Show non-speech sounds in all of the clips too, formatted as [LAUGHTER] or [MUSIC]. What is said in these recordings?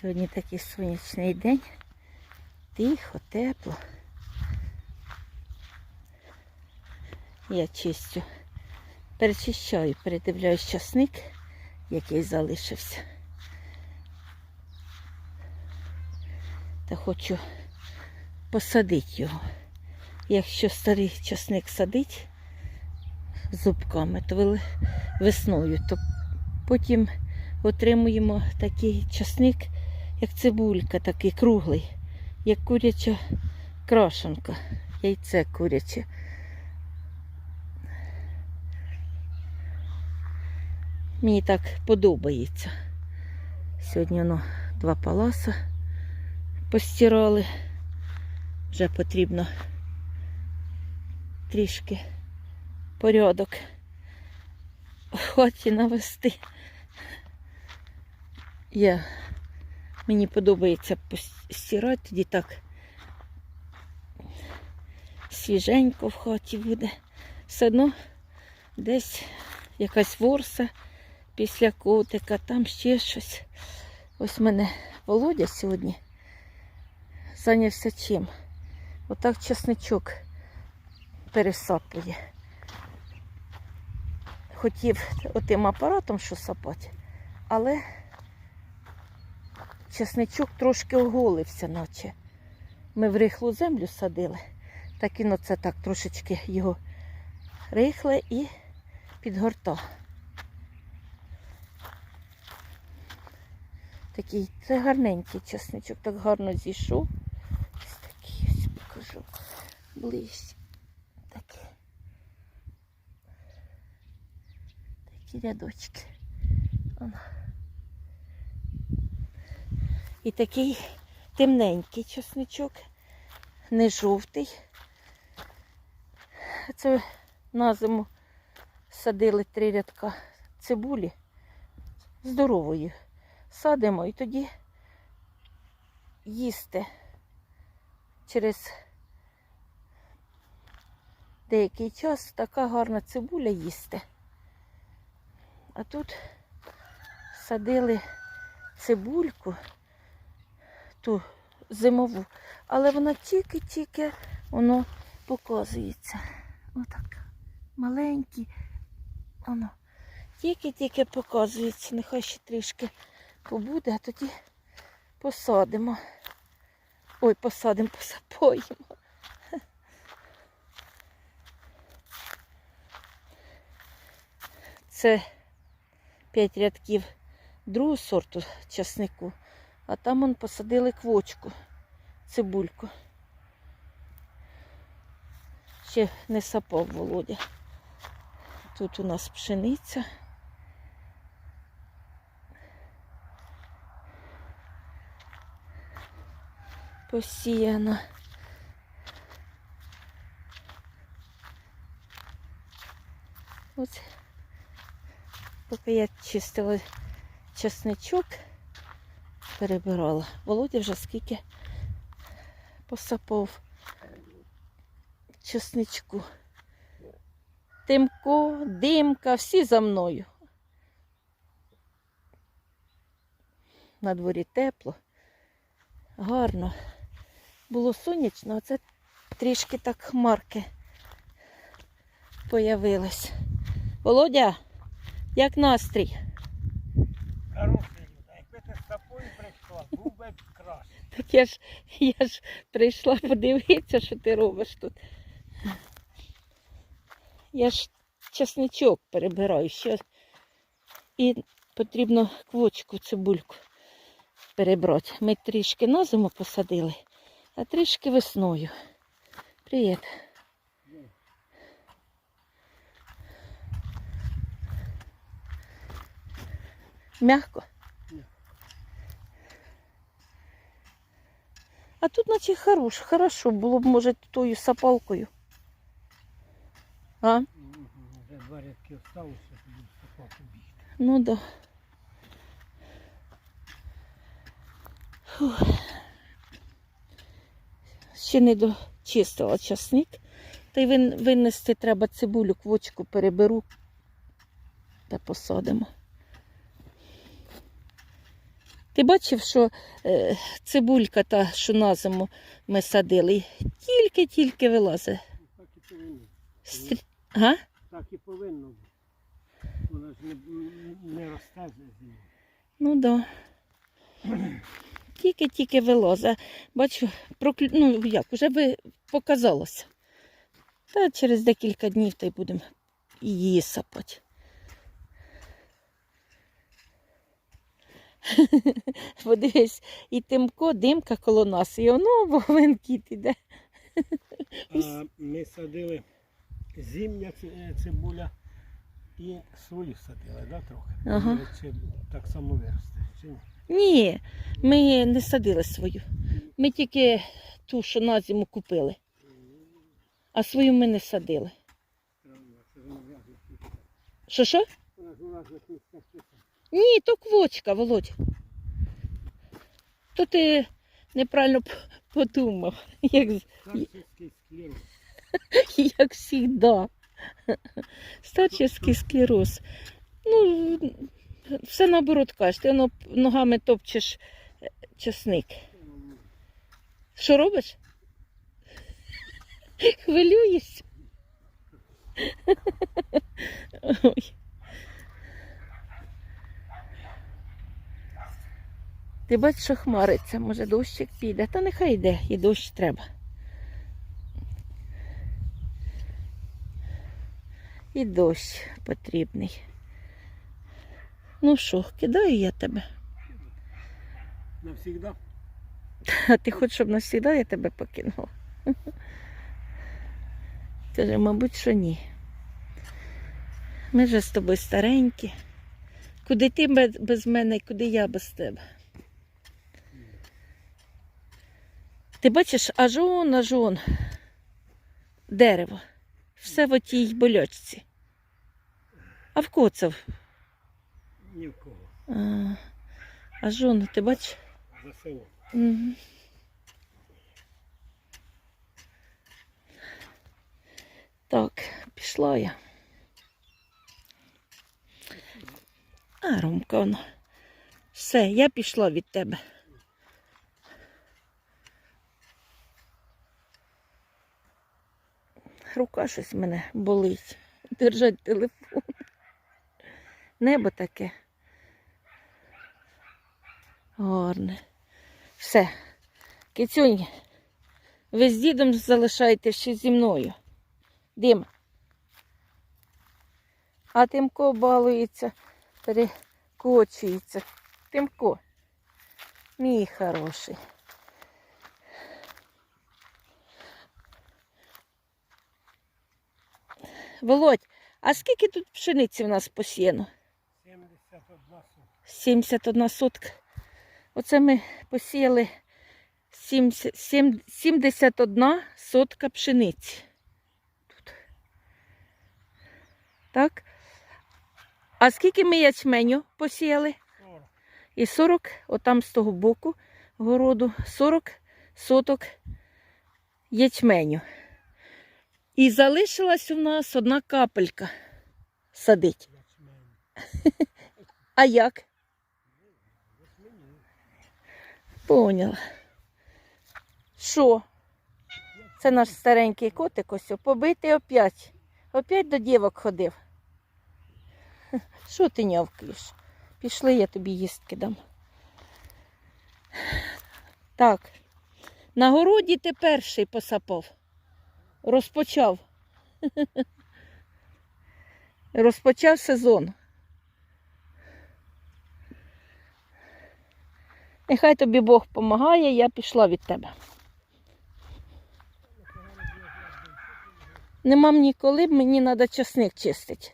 Сьогодні такий сонячний день. Тихо, тепло. Я чистю, перечищаю, передивляюсь часник, який залишився. Та хочу посадити його. Якщо старий часник садить зубками, то весною, то потім отримуємо такий часник, як цибулька, такий круглий, як куряча крашенка, яйце куряче. Мені так подобається. Сьогодні ну, два паласа постирали. Вже потрібно трішки порядок в хаті навести. Я, мені подобається постирати, тоді так свіженько в хаті буде. Все одно десь якась ворса після котика, там ще щось. Ось мене Володя сьогодні зайнявся чим. Отак чесничок пересаплює. Хотів отим апаратом, що сапати, але чесничок трошки оголився, наче. Ми в рихлу землю садили, так і ну, це так трошечки його рихле і підгорта. Такий, це гарненький чесничок, так гарно зійшов. Ось такий ось покажу ближче. Такі. Такі рядочки. Оно. І такий темненький чесничок, не жовтий. Це на зиму садили три рядка цибулі здорової. Садимо і тоді їсти через деякий час така гарна цибуля їсти. А тут садили цибульку, ту зимову, але вона тільки-тільки воно показується. Отак. Маленький. Воно. Тільки-тільки показується. Нехай ще трішки побуде, а тоді посадимо. Ой, посадимо, посапоїмо. Це п'ять рядків другого сорту часнику, а там он посадили квочку, цибульку. Ще не сапав Володя. Тут у нас пшениця. Посіяна. Ось поки я чистила чесничок, перебирала. Володя вже скільки посапав чесничку. Тимко, димка, всі за мною. На дворі тепло, гарно. Було сонячно, а це трішки так хмарки появились. Володя, як настрій? Хороший, Якби ти би краще. Так я ж, я ж прийшла подивитися, що ти робиш тут. Я ж чесничок перебираю ще. І потрібно квочку, цибульку перебрати. Ми трішки на зиму посадили, а трішки весною. Привіт. Мягко? А тут наче хорош, хорошо було б, може, тою сапалкою. А? Вже два рядки осталося, в бігти. Ну да. Фух. Ще не дочистила часник. Та й винести треба цибулю, квочку переберу та посадимо. Ти бачив, що е, цибулька та, що на зиму ми садили, тільки-тільки вилазить. Так і повинно. Стрі... Га? Так і повинно. Вона ж не, не росте зиму. Ну да. Тільки-тільки вилазить. Бачу, проклю... ну як, вже ви показалося. Та через декілька днів та й будемо її сапати. [LAUGHS] Подивись, і Тимко, димка коло нас, і воно вовен кіт іде. А ми садили зимня е, цибуля і свою садили, да, трохи? Ага. Чи так само виросте, чи ні? Ні, ми не садили свою. Ми тільки ту, що на зиму купили. А свою ми не садили. Що що? Ні, то квочка, Володь. То ти неправильно подумав, як, [LAUGHS] як завжди. Старческий склероз. Ну, все наоборот кажеш, ти ногами топчеш е, часник. Що робиш? [LAUGHS] Хвилюєшся? [LAUGHS] Ой. Ти бачиш, що хмариться, може дощик піде, та нехай йде, і дощ треба. І дощ потрібний. Ну що, кидаю я тебе. Навсігда? А ти хочеш, щоб навсігда я тебе покинула? [LAUGHS] Каже, мабуть, що ні. Ми вже з тобою старенькі. Куди ти без, мене, куди я без тебе? Ти бачиш, аж он, аж он дерево. Все в отій болячці. А в це? Ні в кого. А, аж он, ти бачиш? За село. Мгм. Так, пішла я. А, Ромка, воно. Все, я пішла від тебе. Рука щось мене болить. Держать телефон. Небо таке. Гарне. Все. Кицюнь, ви з дідом залишаєтесь ще зі мною. Дим. А Тимко балується, перекочується. Тимко. Мій хороший. Володь, а скільки тут пшениці в нас посіяно? 71 сотка. 71 сотка. Оце ми посіяли 70, 71 сотка пшениці. Тут. Так. А скільки ми ячменю посіяли? 40. І 40, отам з того боку городу, 40 соток ячменю. І залишилась у нас одна капелька садить. А як? Поняла. Що? Це наш старенький котик ось, побитий опять. Опять до дівок ходив. Що ти нявкаєш? Пішли, я тобі їстки дам. Так. На городі ти перший посапав. Розпочав. Розпочав сезон. Нехай тобі Бог допомагає, я пішла від тебе. Нема мені коли, мені треба часник чистити.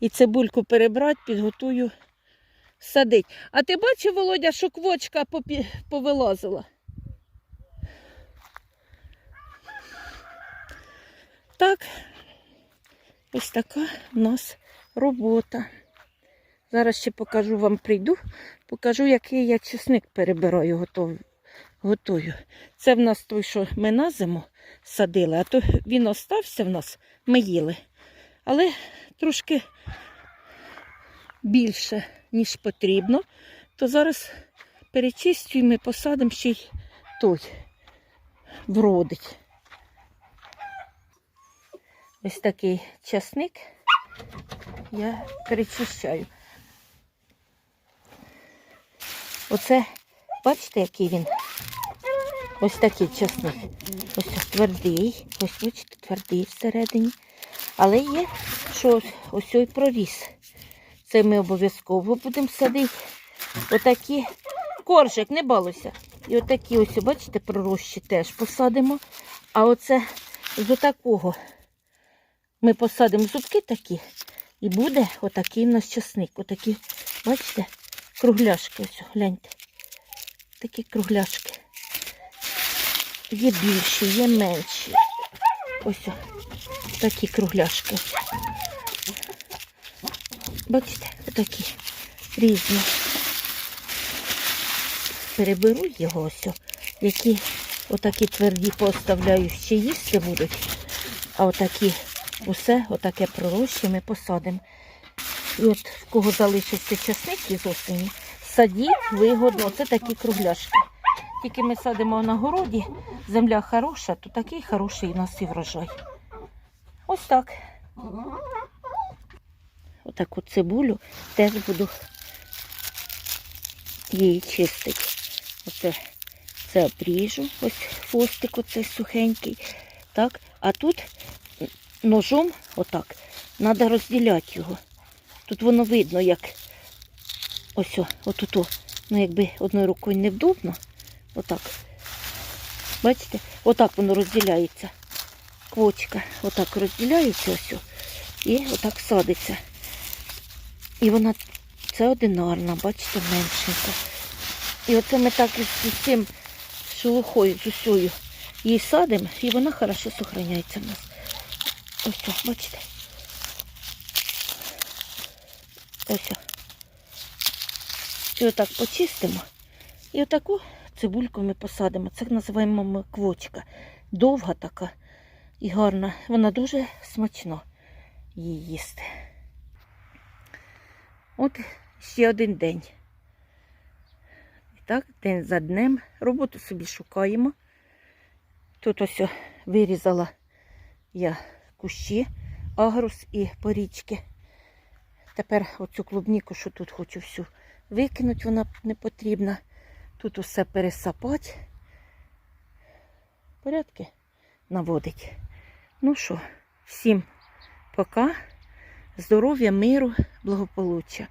І цибульку перебрати, підготую, садить. А ти бачив, Володя, що квочка повилазила? Так, ось така в нас робота. Зараз ще покажу вам прийду, покажу, який я чесник перебираю, готую. Це в нас той, що ми на зиму садили, а то він остався в нас, ми їли. Але трошки більше, ніж потрібно. То зараз перечистюємо і посадимо ще й той вродить. Ось такий часник я перечищаю. Оце, бачите, який він? Ось такий часник. Ось твердий, ось бачите, твердий всередині. Але є, що ось- ось проріс. Це ми обов'язково будемо садити. Отакі коржик, не балуйся. І отакі ось, бачите, пророщі теж посадимо. А оце з отакого ми посадимо зубки такі, і буде отакий у нас часник. Отакі, бачите, кругляшки. Ось, гляньте. Такі кругляшки. Є більші, є менші. Ось такі кругляшки. Бачите, отакі різні. Переберу його ось, які отакі тверді поставляю, ще їсти будуть. А отакі усе, отаке пророщі ми посадимо. І от в кого залишився часник із осені, садіть вигодно. Це такі кругляшки. Тільки ми садимо на городі, земля хороша, то такий хороший у нас і врожай. Ось так. Отаку цибулю теж буду її чистити. Оце це обріжу, ось хвостик оцей сухенький. Так, а тут ножом, отак, треба розділяти його. Тут воно видно, як ось отут, ну якби одною рукою не вдобно. Отак. Бачите? Отак воно розділяється. Квочка. Отак розділяється ось. І отак садиться. І вона це одинарна, бачите, меншенька. І оце ми так із цим шелухою, з усьою її садимо, і вона хорошо сохраняється в нас. Ось, о, бачите? Ось. І отак почистимо. І отаку цибульку ми посадимо. Це називаємо ми квочка. Довга така і гарна. Вона дуже смачно її їсти. От ще один день. І так, день за днем. Роботу собі шукаємо. Тут ось вирізала я кущі, агрус і порічки. Тепер оцю клубніку, що тут хочу всю викинути, вона не потрібна. Тут усе пересапати. Порядки наводить. Ну що, всім пока. Здоров'я, миру, благополуччя.